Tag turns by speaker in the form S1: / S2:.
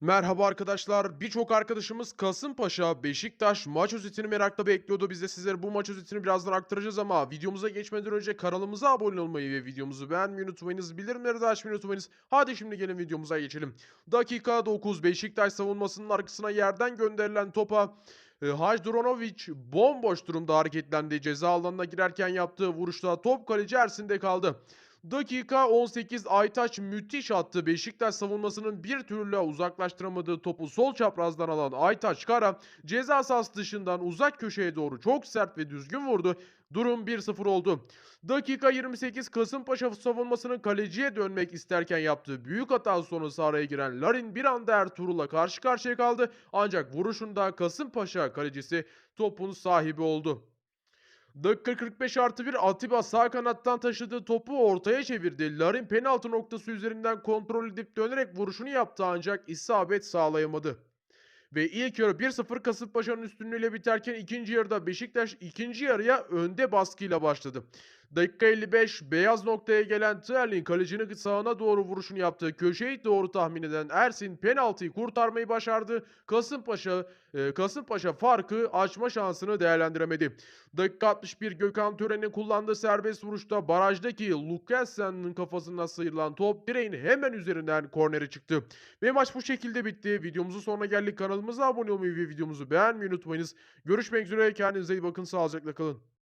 S1: Merhaba arkadaşlar. Birçok arkadaşımız Kasımpaşa, Beşiktaş maç özetini merakla bekliyordu. Biz de sizlere bu maç özetini birazdan aktaracağız ama videomuza geçmeden önce kanalımıza abone olmayı ve videomuzu beğenmeyi unutmayınız. Bildirimleri de açmayı unutmayınız. Hadi şimdi gelin videomuza geçelim. Dakika 9 Beşiktaş savunmasının arkasına yerden gönderilen topa e, Hajduronovic bomboş durumda hareketlendi. Ceza alanına girerken yaptığı vuruşta top kaleci Ersin'de kaldı. Dakika 18 Aytaç müthiş attı. Beşiktaş savunmasının bir türlü uzaklaştıramadığı topu sol çaprazdan alan Aytaç Kara ceza sahası dışından uzak köşeye doğru çok sert ve düzgün vurdu. Durum 1-0 oldu. Dakika 28 Kasımpaşa savunmasının kaleciye dönmek isterken yaptığı büyük hata sonrası araya giren Larin bir anda Ertuğrul'la karşı karşıya kaldı. Ancak vuruşunda Kasımpaşa kalecisi topun sahibi oldu. Dakika 45 artı 1 Atiba sağ kanattan taşıdığı topu ortaya çevirdi. Larin penaltı noktası üzerinden kontrol edip dönerek vuruşunu yaptı ancak isabet sağlayamadı. Ve ilk yarı 1-0 Kasımpaşa'nın üstünlüğüyle biterken ikinci yarıda Beşiktaş ikinci yarıya önde baskıyla başladı. Dakika 55 beyaz noktaya gelen Terlin kalecinin sağına doğru vuruşunu yaptığı köşeyi doğru tahmin eden Ersin penaltıyı kurtarmayı başardı. Kasımpaşa e, Kasımpaşa farkı açma şansını değerlendiremedi. Dakika 61 Gökhan Tören'in kullandığı serbest vuruşta barajdaki Lukasen'in kafasından sıyrılan top direğin hemen üzerinden kornere çıktı. Ve maç bu şekilde bitti. Videomuzun sonuna geldik. Kanalımıza abone olmayı ve videomuzu beğenmeyi unutmayınız. Görüşmek üzere. Kendinize iyi bakın. Sağlıcakla kalın.